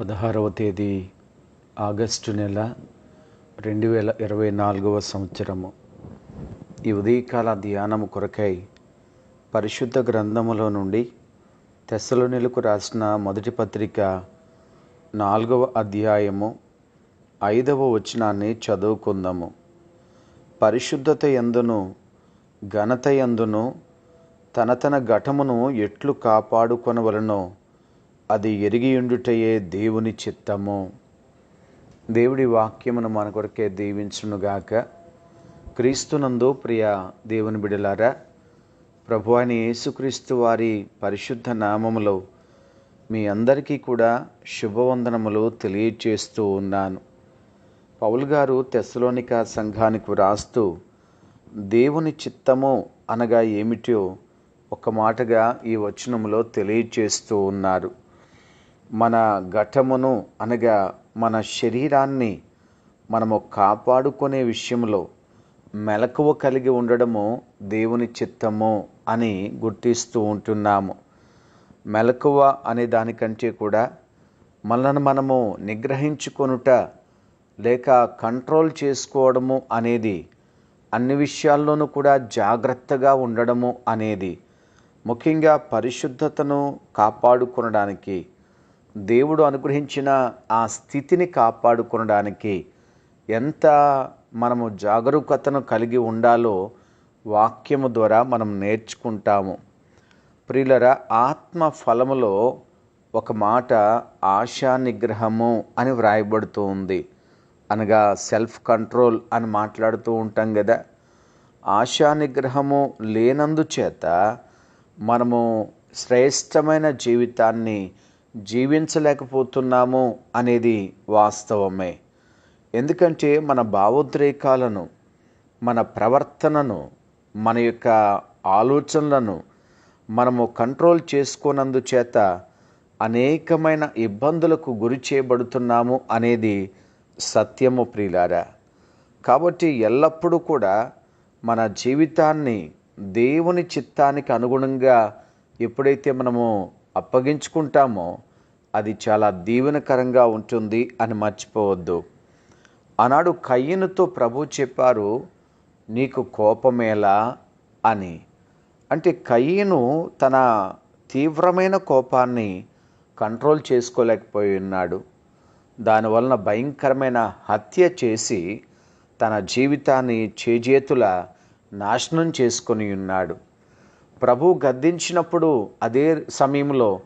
పదహారవ తేదీ ఆగస్టు నెల రెండు వేల ఇరవై నాలుగవ సంవత్సరము. ఈ ఉదయకాల ధ్యానము కొరకై పరిశుద్ధ గ్రంథములో నుండి తెస్సలోనిలకు రాసిన మొదటి పత్రిక నాలుగవ అధ్యాయము ఐదవ వచనాన్ని చదువుకుందాము. పరిశుద్ధత ఎందును ఘనత ఎందును తన తన ఘటమును ఎట్లు కాపాడుకొనవలనో అది ఎరిగియుండుటయే దేవుని చిత్తము. దేవుడి వాక్యమును మన కొరకే దీవించునుగాక. క్రీస్తునందు ప్రియ దేవుని బిడలారా ప్రభు అయిన యేసుక్రీస్తు వారి పరిశుద్ధ నామములో మీ అందరికీ కూడా శుభవందనములు తెలియచేస్తూ ఉన్నాను. పౌల్ గారు తెస్సలోనిక సంఘానికి వ్రాస్తూ దేవుని చిత్తము అనగా ఏమిటో ఒక మాటగా ఈ వచనములో తెలియచేస్తూ ఉన్నారు. మన ఘటమును అనగా మన శరీరాన్ని మనము కాపాడుకునే విషయంలో మెలకువ కలిగి ఉండడము దేవుని చిత్తము అని గుర్తిస్తూ ఉంటున్నాము. మెలకువ అనే దానికంటే కూడా మనల్ని మనము నిగ్రహించుకొనుట లేక కంట్రోల్ చేసుకోవడము అనేది అన్ని విషయాల్లోనూ కూడా జాగ్రత్తగా ఉండడము అనేది ముఖ్యంగా పరిశుద్ధతను కాపాడుకునడానికి దేవుడు అనుగ్రహించిన ఆ స్థితిని కాపాడుకోవడానికి ఎంత మనము జాగరూకతను కలిగి ఉండాలో వాక్యము ద్వారా మనం నేర్చుకుంటాము. ప్రియులర ఆత్మ ఫలములో ఒక మాట ఆశా నిగ్రహము అని వ్రాయబడుతూ ఉంది. అనగా సెల్ఫ్ కంట్రోల్ అని మాట్లాడుతూ ఉంటాం కదా ఆశా నిగ్రహము లేనందుచేత మనము శ్రేష్టమైన జీవితాన్ని జీవించలేకపోతున్నాము అనేది వాస్తవమే. ఎందుకంటే మన భావోద్రేకాలను మన ప్రవర్తనను మన యొక్క ఆలోచనలను మనము కంట్రోల్ చేసుకోనందుచేత అనేకమైన ఇబ్బందులకు గురి చేయబడుతున్నాము అనేది సత్యము ప్రియులారా. కాబట్టి ఎల్లప్పుడూ కూడా మన జీవితాన్ని దేవుని చిత్తానికి అనుగుణంగా ఎప్పుడైతే మనము అప్పగించుకుంటామో చాలా దీవెనకరంగా ఉంటుంది అని మర్చిపోవద్దు. ఆనాడు కయ్యనుతో ప్రభు చెప్పారు నీకు కోపమేలా? అని. అంటే కయ్యను తన తీవ్రమైన కోపాన్ని కంట్రోల్ చేసుకోలేకపోయి ఉన్నాడు దానివలన భయంకరమైన హత్య చేసి తన జీవితాన్ని చేజేతుల నాశనం చేసుకొని ఉన్నాడు. ప్రభు గద్దించినప్పుడు అదే సమయంలో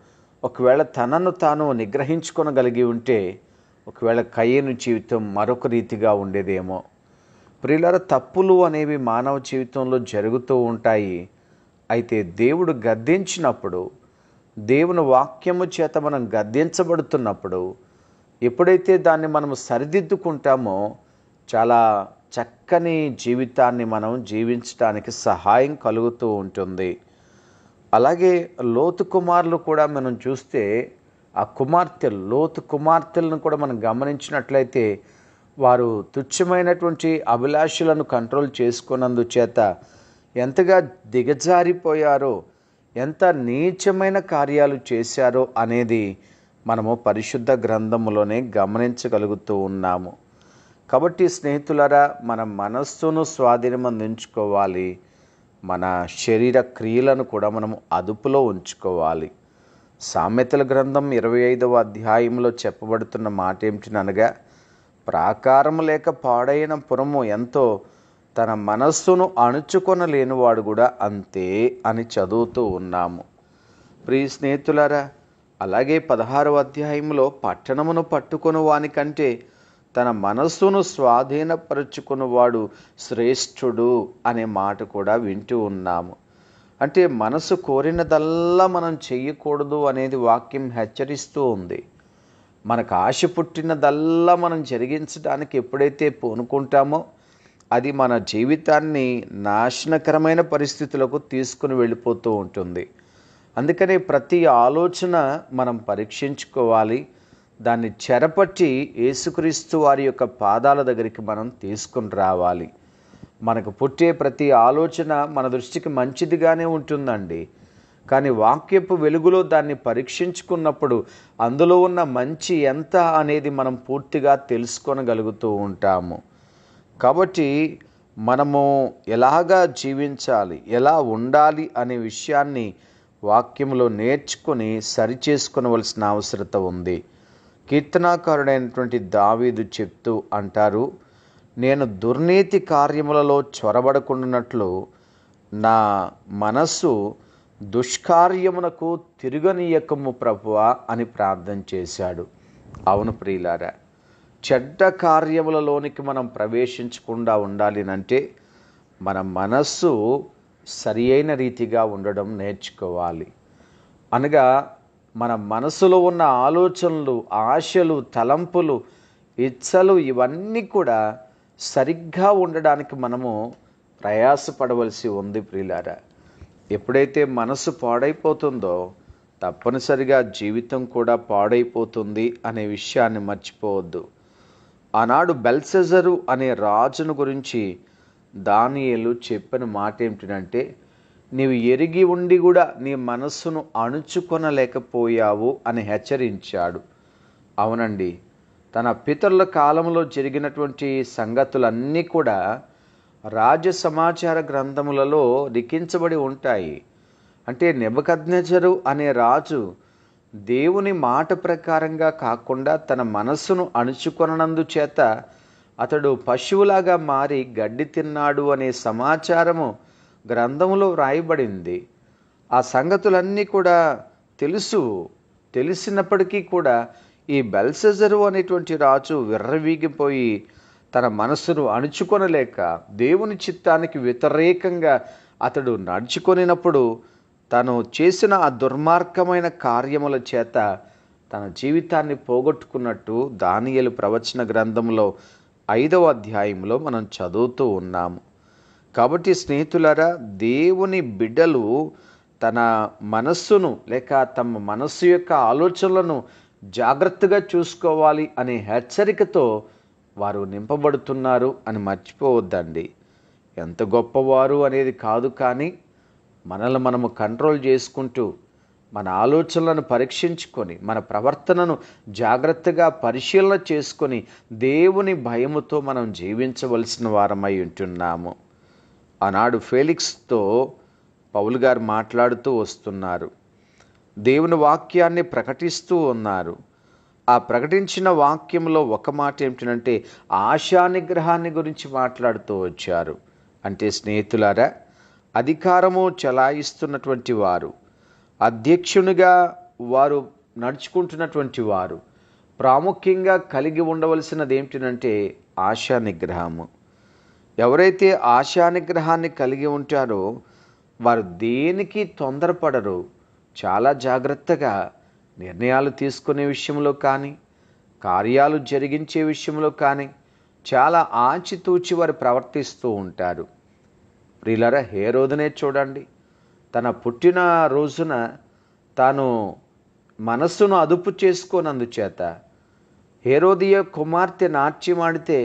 ఒకవేళ తనను తాను నిగ్రహించుకొనగలిగి ఉంటే ఒకవేళ కయ్యను జీవితం మరొక రీతిగా ఉండేదేమో. ప్రియులర తప్పులు అనేవి మానవ జీవితంలో జరుగుతూ ఉంటాయి. అయితే దేవుడు గద్దించినప్పుడు దేవుని వాక్యము చేత మనం గద్దించబడుతున్నప్పుడు ఎప్పుడైతే దాన్ని మనం సరిదిద్దుకుంటామో చాలా చక్కని జీవితాన్ని మనం జీవించడానికి సహాయం కలుగుతూ ఉంటుంది. అలాగే లోతు కుమారులు కూడా మనం చూస్తే ఆ కుమార్తెలు లోతు కుమార్తెలను కూడా మనం గమనించినట్లయితే వారు తుచ్చమైనటువంటి అభిలాషులను కంట్రోల్ చేసుకున్నందు చేత ఎంతగా దిగజారిపోయారో ఎంత నీచమైన కార్యాలు చేశారో అనేది మనము పరిశుద్ధ గ్రంథములోనే గమనించగలుగుతూ ఉన్నాము. కాబట్టి స్నేహితులరా మన మనస్సును స్వాధీనమందించుకోవాలి. మన శరీర క్రియలను కూడా మనము అదుపులో ఉంచుకోవాలి. సామెతల గ్రంథం ఇరవై ఐదవ అధ్యాయంలో చెప్పబడుతున్న మాట ఏమిటిననగా ప్రాకారము లేక పాడైన పురము ఎంతో తన మనస్సును అణుచుకొనలేనివాడు కూడా అంతే అని చదువుతూ ఉన్నాము. ప్రియ స్నేహితులారా అలాగే పదహారవ అధ్యాయంలో పట్టణమును పట్టుకొని వానికంటే తన మనస్సును స్వాధీనపరుచుకున్నవాడు శ్రేష్ఠుడు అనే మాట కూడా వింటూ ఉన్నాము. అంటే మనసు కోరినదల్లా మనం చేయకూడదు అనేది వాక్యం హెచ్చరిస్తూ ఉంది. మనకు ఆశ పుట్టినదల్లా మనం జరిగించడానికి ఎప్పుడైతే పూనుకుంటామో అది మన జీవితాన్ని నాశనకరమైన పరిస్థితులకు తీసుకుని వెళ్ళిపోతూ ఉంటుంది. అందుకనే ప్రతి ఆలోచన మనం పరీక్షించుకోవాలి. దాన్ని చెరపట్టి యేసుక్రీస్తు వారి యొక్క పాదాల దగ్గరికి మనం తీసుకుని రావాలి. మనకు పుట్టే ప్రతి ఆలోచన మన దృష్టికి మంచిదిగానే ఉంటుందండి. కానీ వాక్యపు వెలుగులో దాన్ని పరీక్షించుకున్నప్పుడు అందులో ఉన్న మంచి ఎంత అనేది మనం పూర్తిగా తెలుసుకొనగలుగుతూ ఉంటాము. కాబట్టి మనము ఎలాగా జీవించాలి ఎలా ఉండాలి అనే విషయాన్ని వాక్యంలో నేర్చుకొని సరిచేసుకునవలసిన అవసరత ఉంది. కీర్తనాకారుడైనటువంటి దావీదు చెప్తూ అంటారు నేను దుర్నీతి కార్యములలో చొరబడకుండానట్లు నా మనస్సు దుష్కార్యమునకు తిరుగనీయకము ప్రభువా అని ప్రార్థన చేశాడు. అవును ప్రియులారా చెడ్డ కార్యములలోనికి మనం ప్రవేశించకుండా ఉండాలి అంటే మన మనస్సు సరి అయిన రీతిగా ఉండడం నేర్చుకోవాలి. అనగా మన మనసులో ఉన్న ఆలోచనలు ఆశలు తలంపులు ఇచ్చలు ఇవన్నీ కూడా సరిగ్గా ఉండడానికి మనము ప్రయాసపడవలసి ఉంది ప్రియులారా. ఎప్పుడైతే మనసు పాడైపోతుందో తప్పనిసరిగా జీవితం కూడా పాడైపోతుంది అనే విషయాన్ని మర్చిపోవద్దు. ఆనాడు బెల్సెజరు అనే రాజును గురించి దానియేలు చెప్పిన మాట ఏమిటంటే నీవు ఎరిగి ఉండి కూడా నీ మనస్సును అణుచుకొనలేకపోయావు అని హెచ్చరించాడు. అవునండి తన పితరుల కాలంలో జరిగినటువంటి సంగతులన్నీ కూడా రాజ సమాచార గ్రంథములలో లిఖించబడి ఉంటాయి. అంటే నెబకద్నెజరు అనే రాజు దేవుని మాట ప్రకారంగా కాకుండా తన మనస్సును అణుచుకొనందు చేత అతడు పశువులాగా మారి గడ్డి తిన్నాడు అనే సమాచారము గ్రంథంలో వ్రాయబడింది. ఆ సంగతులన్నీ కూడా తెలుసు. తెలిసినప్పటికీ కూడా ఈ బెల్సెజరు అనేటువంటి రాజు విర్రవీగిపోయి తన మనస్సును అణుచుకొనలేక దేవుని చిత్తానికి వ్యతిరేకంగా అతడు నడుచుకొనినప్పుడు తను చేసిన ఆ దుర్మార్గమైన కార్యముల చేత తన జీవితాన్ని పోగొట్టుకున్నట్టు దానియలు ప్రవచన గ్రంథంలో ఐదవ అధ్యాయంలో మనం చదువుతూ ఉన్నాము. కాబట్టి స్నేహితులారా దేవుని బిడ్డలు తన మనస్సును లేక తమ మనస్సు యొక్క ఆలోచనలను జాగ్రత్తగా చూసుకోవాలి అనే హెచ్చరికతో వారు నింపబడుతున్నారు అని మర్చిపోవద్దండి. ఎంత గొప్పవారు అనేది కాదు కానీ మనల్ని మనము కంట్రోల్ చేసుకుంటూ మన ఆలోచనలను పరీక్షించుకొని మన ప్రవర్తనను జాగ్రత్తగా పరిశీలన చేసుకొని దేవుని భయముతో మనం జీవించవలసిన వారమై ఉంటున్నాము. ఆనాడు ఫేలిక్స్తో పౌలు గారు మాట్లాడుతూ వస్తున్నారు. దేవుని వాక్యాన్ని ప్రకటిస్తూ ఉన్నారు. ఆ ప్రకటించిన వాక్యంలో ఒక మాట ఏమిటంటే ఆశా నిగ్రహాన్ని గురించి మాట్లాడుతూ వచ్చారు. అంటే స్నేహితులారా అధికారము చలాయిస్తున్నటువంటి వారు అధ్యక్షునిగా వారు నడుచుకుంటున్నటువంటి వారు ప్రాముఖ్యంగా కలిగి ఉండవలసినది ఏమిటంటే ఆశా నిగ్రహము. ఎవరైతే ఆశా నిగ్రహాన్ని కలిగి ఉంటారో వారు దేనికి తొందరపడరు. చాలా జాగ్రత్తగా నిర్ణయాలు తీసుకునే విషయంలో కానీ కార్యాలు జరిగించే విషయంలో కానీ చాలా ఆచితూచి వారు ప్రవర్తిస్తూ ఉంటారు. ప్రిలర హే రోజునే చూడండి. తన పుట్టిన రోజున తాను మనస్సును అదుపు చేసుకోనందుచేత హేరోదియ కుమార్తె నాట్యమాడితే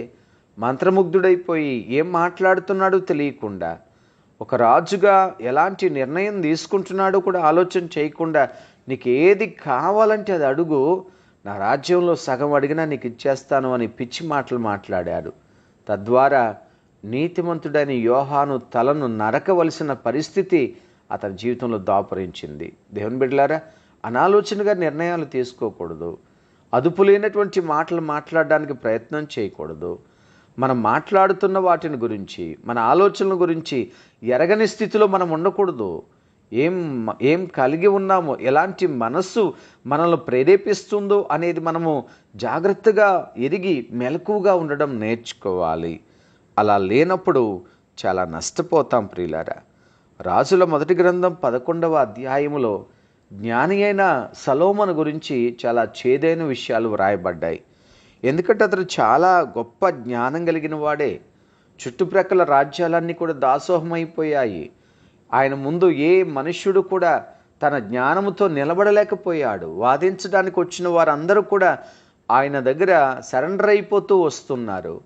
మంత్రముగ్ధుడైపోయి ఏం మాట్లాడుతున్నాడో తెలియకుండా ఒక రాజుగా ఎలాంటి నిర్ణయం తీసుకుంటున్నాడో కూడా ఆలోచన చేయకుండా నీకు ఏది కావాలంటే అది అడుగు నా రాజ్యంలో సగం అడిగినా నీకు ఇచ్చేస్తాను అని పిచ్చి మాటలు మాట్లాడాడు. తద్వారా నీతిమంతుడైన యోహాను తలను నరకవలసిన పరిస్థితి అతని జీవితంలో దాపరించింది. దేవుని బిడ్డలారా అనాలోచనగా నిర్ణయాలు తీసుకోకూడదు. అదుపు లేనటువంటి మాటలు మాట్లాడడానికి ప్రయత్నం చేయకూడదు. మనం మాట్లాడుతున్న వాటిని గురించి మన ఆలోచనల గురించి ఎరగని స్థితిలో మనం ఉండకూడదు. ఏం ఏం కలిగి ఉన్నామో ఎలాంటి మనస్సు మనల్ని ప్రేరేపిస్తుందో అనేది మనము జాగ్రత్తగా ఎరిగి మెలకువగా ఉండడం నేర్చుకోవాలి. అలా లేనప్పుడు చాలా నష్టపోతాం ప్రియులారా. రాజుల మొదటి గ్రంథం పదకొండవ అధ్యాయములో జ్ఞాని అయిన సలోమను గురించి చాలా చేదైన విషయాలు వ్రాయబడ్డాయి. ఎందుకంటే అతడు చాలా గొప్ప జ్ఞానం కలిగిన వాడే. చుట్టుప్రక్కల రాజ్యాలన్నీ కూడా దాసోహమైపోయాయి. ఆయన ముందు ఏ మనుష్యుడు కూడా తన జ్ఞానముతో నిలబడలేకపోయాడు. వాదించడానికి వచ్చిన వారందరూ కూడా ఆయన దగ్గర సరెండర్ అయిపోతూ వస్తున్నారు.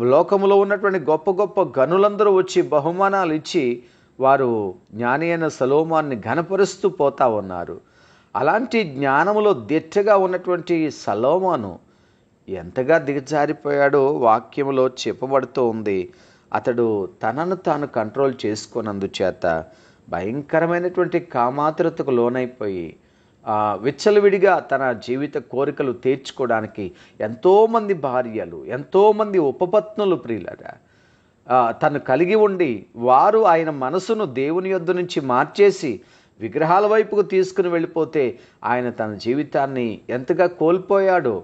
లోకములో ఉన్నటువంటి గొప్ప గొప్ప గనులందరూ వచ్చి బహుమానాలు ఇచ్చి వారు జ్ఞాని అయిన సలోమాన్ని ఘనపరుస్తూ పోతా ఉన్నారు. అలాంటి జ్ఞానములో దిట్టగా ఉన్నటువంటి సలోమాను ఎంతగా దిగజారిపోయాడో వాక్యంలో చెప్పబడుతూ ఉంది. అతడు తనను తాను కంట్రోల్ చేసుకున్నందుచేత భయంకరమైనటువంటి కామాతురతకు లోనైపోయి విచ్చలవిడిగా తన జీవిత కోరికలు తీర్చుకోవడానికి ఎంతోమంది భార్యలు ఎంతోమంది ఉపపత్నులు ప్రియులరా. తను కలిగి ఉండి వారు ఆయన మనసును దేవుని యొద్ద నుంచి మార్చేసి విగ్రహాల వైపుకు తీసుకుని వెళ్ళిపోతే ఆయన తన జీవితాన్ని ఎంతగా కోల్పోయాడో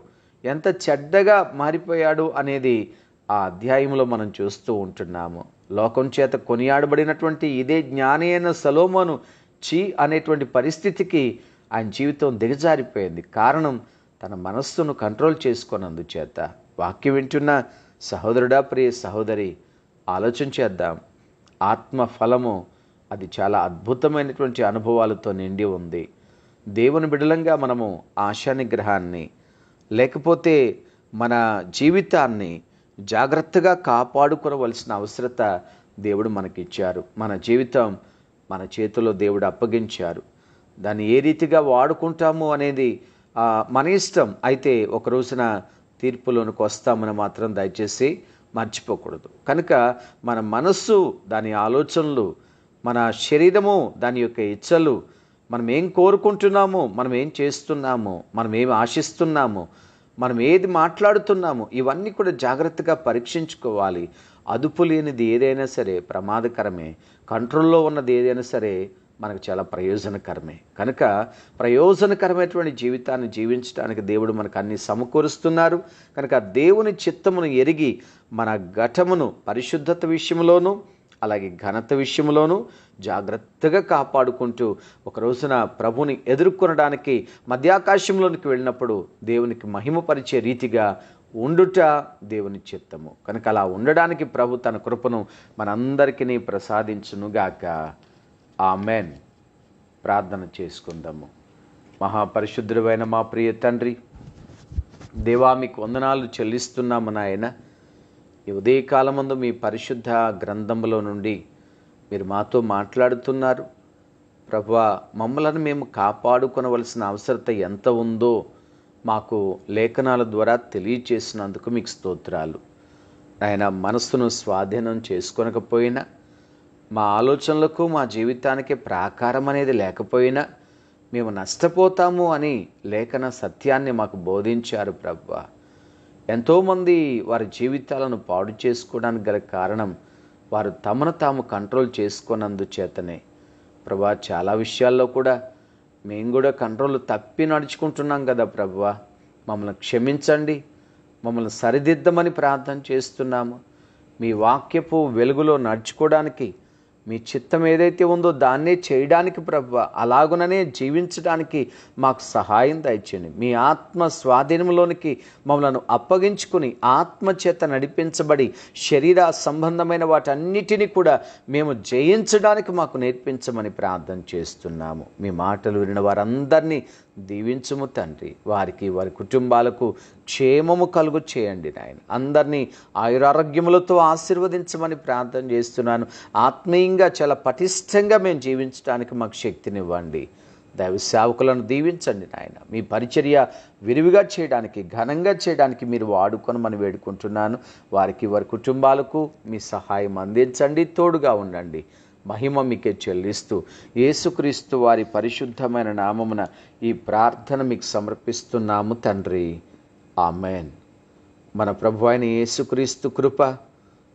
ఎంత చెడ్డగా మారిపోయాడు అనేది ఆ అధ్యాయంలో మనం చూస్తూ ఉంటున్నాము. లోకం చేత కొనియాడబడినటువంటి ఇదే జ్ఞాని అయిన సలోమోను చీ అనేటువంటి పరిస్థితికి ఆయన జీవితం దిగజారిపోయింది. కారణం తన మనస్సును కంట్రోల్ చేసుకున్నందుచేత. వాక్యం వింటున్న సహోదరుడా ప్రియ సహోదరి ఆలోచన చేద్దాం. ఆత్మ ఫలము అది చాలా అద్భుతమైనటువంటి అనుభవాలతో నిండి ఉంది. దేవుని బిడలంగా మనము ఆశానిగ్రహాన్ని గ్రహాన్ని లేకపోతే మన జీవితాన్ని జాగ్రత్తగా కాపాడుకోవలసిన అవసరత దేవుడు మనకిచ్చారు. మన జీవితం మన చేతిలో దేవుడు అప్పగించారు. దాన్ని ఏ రీతిగా వాడుకుంటాము అనేది మన ఇష్టం. అయితే ఒక రోజున తీర్పులోనికి వస్తామని మాత్రం దయచేసి మర్చిపోకూడదు. కనుక మన మనస్సు దాని ఆలోచనలు మన శరీరము దాని యొక్క ఇచ్చలు మనం ఏం కోరుకుంటున్నాము మనం ఏం చేస్తున్నాము మనం ఏమి ఆశిస్తున్నాము మనం ఏది మాట్లాడుతున్నాము ఇవన్నీ కూడా జాగ్రత్తగా పరీక్షించుకోవాలి. అదుపు లేనిది ఏదైనా సరే ప్రమాదకరమే. కంట్రోల్లో ఉన్నది ఏదైనా సరే మనకు చాలా ప్రయోజనకరమే. కనుక ప్రయోజనకరమైనటువంటి జీవితాన్ని జీవించడానికి దేవుడు మనకు అన్ని సమకూరుస్తున్నారు. కనుక దేవుని చిత్తమును ఎరిగి మన ఘటమును పరిశుద్ధత విషయంలోనూ అలాగే ఘనత విషయంలోనూ జాగ్రత్తగా కాపాడుకుంటూ ఒక రోజున ప్రభుని ఎదుర్కొనడానికి మధ్యాకాశంలోనికి వెళ్ళినప్పుడు దేవునికి మహిమపరిచే రీతిగా ఉండుట దేవుని చిత్తము. కనుక అలా ఉండడానికి ప్రభు తన కృపను మనందరికీ ప్రసాదించునుగాక. ఆమెన్. ప్రార్థన చేసుకుందాము. మహాపరిశుద్ధుడైన మా ప్రియ తండ్రి దేవా మీకు వందనాలు చెల్లిస్తున్నాము నాయన. ఈ ఉదయకాలమందు మీ పరిశుద్ధ గ్రంథంలో నుండి మీరు మాతో మాట్లాడుతున్నారు. ప్రభా మమ్మలను మేము కాపాడుకొనవలసిన అవసరత ఎంత ఉందో మాకు లేఖనాల ద్వారా తెలియచేసినందుకు మీకు స్తోత్రాలు. ఆయన మనస్సును స్వాధీనం చేసుకొనకపోయినా మా ఆలోచనలకు మా జీవితానికి ప్రాకారం అనేది లేకపోయినా మేము నష్టపోతాము అని లేఖన సత్యాన్ని మాకు బోధించారు ప్రభా. ఎంతోమంది వారి జీవితాలను పాడు చేసుకోవడానికి గల కారణం వారు తమను తాము కంట్రోల్ చేసుకున్నందుచేతనే. ప్రభా చాలా విషయాల్లో కూడా మేము కూడా కంట్రోల్ తప్పి నడుచుకుంటున్నాం కదా ప్రభువా మమ్మల్ని క్షమించండి. మమ్మల్ని సరిదిద్దమని ప్రార్థన చేస్తున్నాము. మీ వాక్యపు వెలుగులో నడుచుకోవడానికి మీ చిత్తం ఏదైతే ఉందో దాన్నే చేయడానికి ప్రభు అలాగుననే జీవించడానికి మాకు సహాయం దయచేయండి. మీ ఆత్మ స్వాధీనంలోనికి మమ్మలను అప్పగించుకుని ఆత్మ చేత నడిపించబడి శరీర సంబంధమైన వాటన్నిటినీ కూడా మేము జయించడానికి మాకు నేర్పించమని ప్రార్థన చేస్తున్నాము. మీ మాటలు విన్న వారందరినీ దీవించుము తండ్రి. వారికి వారి కుటుంబాలకు క్షేమము కలుగు చేయండి నాయన. అందరినీ ఆయురారోగ్యములతో ఆశీర్వదించమని ప్రార్థన చేస్తున్నాను. ఆత్మీయంగా చాలా పటిష్టంగా మేము జీవించడానికి మాకు శక్తినివ్వండి. దైవ సేవకులను దీవించండి నాయన. మీ పరిచర్య విరివిగా చేయడానికి ఘనంగా చేయడానికి మీరు వాడుకొనమని వేడుకుంటున్నాను. వారికి వారి కుటుంబాలకు మీ సహాయం అందించండి తోడుగా ఉండండి. మహిమ మీకే చెల్లిస్తూ యేసుక్రీస్తు వారి పరిశుద్ధమైన నామమున ఈ ప్రార్థన మీకు సమర్పిస్తున్నాము తండ్రి. ఆమెన్. మన ప్రభు అయిన యేసుక్రీస్తు కృప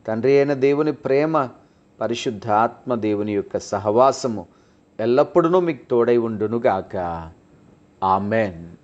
తండ్రి అయిన దేవుని ప్రేమ పరిశుద్ధాత్మ దేవుని యొక్క సహవాసము ఎల్లప్పుడూ మీకు తోడై ఉండునుగాక. ఆమెన్.